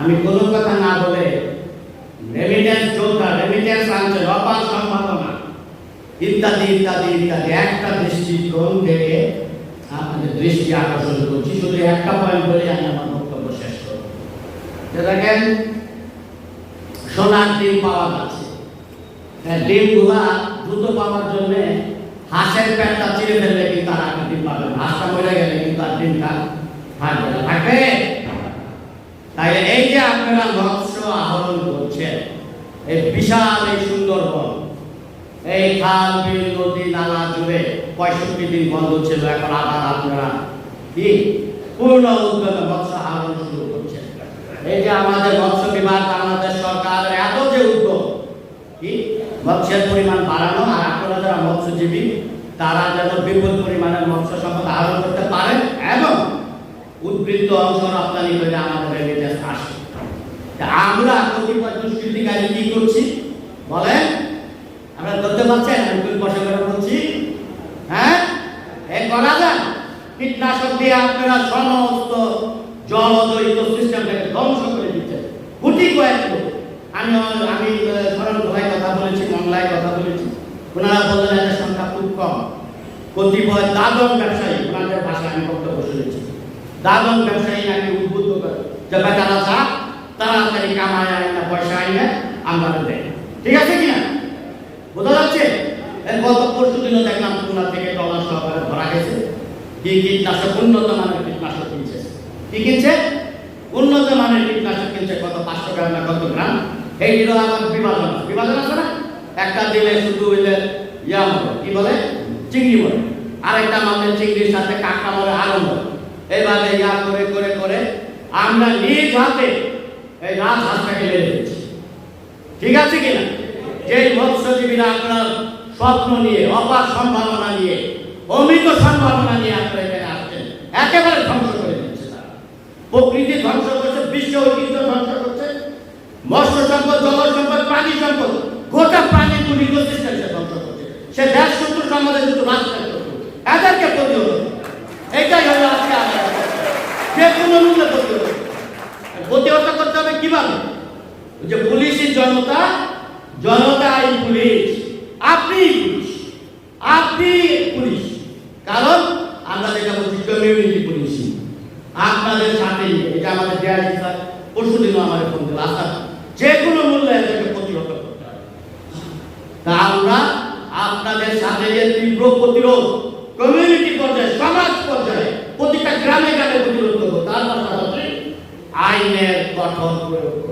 আমি কোনো কথা না বলে রেমিটেন্স যোদ্ধা রেমিটেন্স আনছে অপার সম্ভাবনা। ইত্যাদি ইত্যাদি ইত্যাদি। একটা দৃষ্টিকোণ থেকে আপনাদের দৃষ্টি আকর্ষণ করছি। শুধু একটা পয়েন্ট বলে আমি আমার বক্তব্য শেষ করব। দেখেন সোনার ডিম পাওয়া যাচ্ছে। হ্যাঁ, ডিমগুলা দ্রুত পাওয়ার জন্য হাঁসের পেটটা চিরে ফেললে কিন্তু আর আপনি ডিম পাবেন না। হাঁসটা মরে গেলে কিন্তু আর ডিমটা থাকবে না। থাকবে? তাই এই যে আপনারা মৎস্য আহরণ করছেন, এই বিশাল এই সুন্দরবন, এই খাল, বিল, নদী, নালা জুড়ে পঁয়ষট্টি দিন বন্ধ ছিল, এখন আবার আপনারা কি পূর্ণ উদ্যোগে মৎস্য আহরণ শুরু করছেন। এই যে আমাদের মৎস্য বিভাগ বাংলাদেশ সরকারের এত যে উদ্যোগ, কি মৎস্যের পরিমাণ বাড়ানো আর আপনারা যারা মৎস্যজীবী, তারা যেন বিপুল পরিমাণে মৎস্য সম্পদ আহরণ করতে পারেন এবং উদ্বৃত্ত অংশ রপ্তানি করে আমাদের আসে আমরা কতিপয় দুষ্কৃতিকারী কি করছি? বলেন, আমরা ধরতে পারছেন আমি বসে করে বলছি হ্যাঁ? এ করা যায়। কীটনাশক দিয়ে আপনারা সমস্ত জলদরিত সিস্টেমটাকে ধ্বংস করে দিচ্ছেন গুটি কয়েক আমি আমি ধরেন ভাই কথা বলেছি, মংলায় কথা বলেছি। ওনারা বললেন, এদের সংখ্যা খুব কম। কতিপয় দাদন ব্যবসায়ী, ওনাদের ভাষায় আমি বক্তব্য শুনেছি। দাদন ব্যবসায়ী নাকি উদ্বুদ্ধ করে। যে বেটারা যা তাড়াতাড়ি কামায় না পয়সা আইনে আমরা দেয় ঠিক আছে কিনা বোঝা যাচ্ছে গত পরশু দিনও দেখলাম খুলনা থেকে ডলার সহকারে ধরা গেছে কি কীটনাশক উন্নত মানের কীটনাশক কিনছে কি কিনছে উন্নত মানের কীটনাশক কিনছে কত পাঁচশো গ্রাম না কত গ্রাম এইগুলো আমার বিভাজন। বিভাজন আছে না একটা দিলে শুধু হইলে ইয়া মরে কি বলে চিংড়ি মরে আরেকটা মামলে চিংড়ির সাথে কাঁকড়া মরে আলু মরে এইভাবে ইয়া করে করে করে আমরা নিজ হাতে এই রাজ হাঁসটাকে লেগে দিচ্ছি ঠিক আছে কিনা? যে মৎস্যজীবীরা আপনার স্বপ্ন নিয়ে, অপার সম্ভাবনা নিয়ে, অমিত সম্ভাবনা নিয়ে আপনারা এখানে আসছেন, একেবারে ধ্বংস করে দিচ্ছে প্রকৃতি ধ্বংস করছে, বিশ্ব ঐতিহ্য ধ্বংস করছে। মৎস্য সম্পদ জল সম্পদ, প্রাণী সম্পদ, গোটা প্রাণী ইকোসিস্টেম সে ধ্বংস করছে। সে দেশ শত্রু সমাজে শুধু রাজত্ব করছে এদেরকে প্রতিহত করতে। এটাই হলো আজকে আমাদের মূল্যে প্রতিহত প্রতিহত করতে হবে কীভাবে? যে পুলিশই জনতা জনতাই পুলিশ। আপনি পুলিশ। আপনি পুলিশ। কারণ আমরা যেটা বলছি কমিউনিটি পুলিশিং। আপনাদের সাথে এটা আমাদের ডিআইজি স্যার পরশু দিনও আমাদের ফোন দিল আচ্ছা যে কোনো মূল্যে এদেরকে প্রতিহত করতে হবে। তা আমরা আপনাদের সাথে যে তীব্র প্রতিরোধ কমিউনিটি পর্যায়ে আইনের কঠোর প্রয়োগ করবো